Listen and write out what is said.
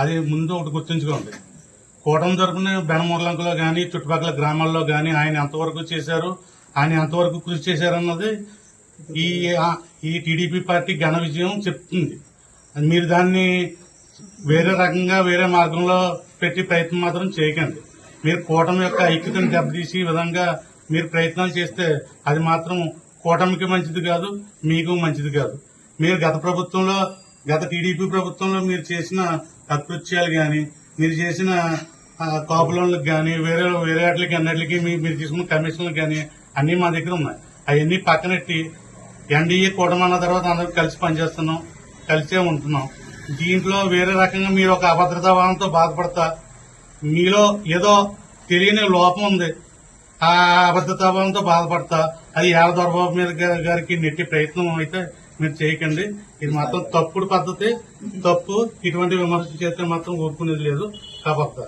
అది ముందు ఒకటి గుర్తుంచుకోండి. కూటమి తరపున బెనమూర్లంకలో కానీ చుట్టుపక్కల గ్రామాల్లో కానీ ఆయన ఎంతవరకు చేశారు ఆయన ఎంతవరకు కృషి చేశారన్నది ఈ ఈ టీడీపీ పార్టీ ఘన విజయం చెప్తుంది. మీరు దాన్ని వేరే రకంగా వేరే మార్గంలో పెట్టి ప్రయత్నం మాత్రం చేయకండి. మీరు కూటమి యొక్క ఐక్యతను దెబ్బతీసి విధంగా మీరు ప్రయత్నాలు చేస్తే అది మాత్రం కూటమికి మంచిది కాదు మీకు మంచిది కాదు. మీరు గత ప్రభుత్వంలో గత టీడీపీ ప్రభుత్వంలో మీరు చేసిన అకృత్యాలు గాని మీరు చేసిన కాపులోన్లకు కానీ వేరే వేరే వాటికి అన్నిటికి మీరు తీసుకున్న కమిషన్లకు కానీ అన్ని మా దగ్గర ఉన్నాయి. అవన్నీ పక్కనెట్టి ఎన్డీఏ కూటమి అన్న తర్వాత అందరూ కలిసి పనిచేస్తున్నాం కలిసే ఉంటున్నాం. దీంట్లో వేరే రకంగా మీరు ఒక అభద్రతా భావంతో బాధపడతా మీలో ఏదో తెలియని లోపం ఉంది. ఆ అభద్రతా భావంతో బాధపడతా అది యావ దొరబాబు మీద గారికి నెట్టి ప్రయత్నం అయితే మీరు చేయకండి. ఇది మాత్రం తప్పుడు పద్ధతి తప్పు. ఇటువంటి విమర్శలు చేస్తే మాత్రం ఊరుకునేది లేదు. కాబట్టి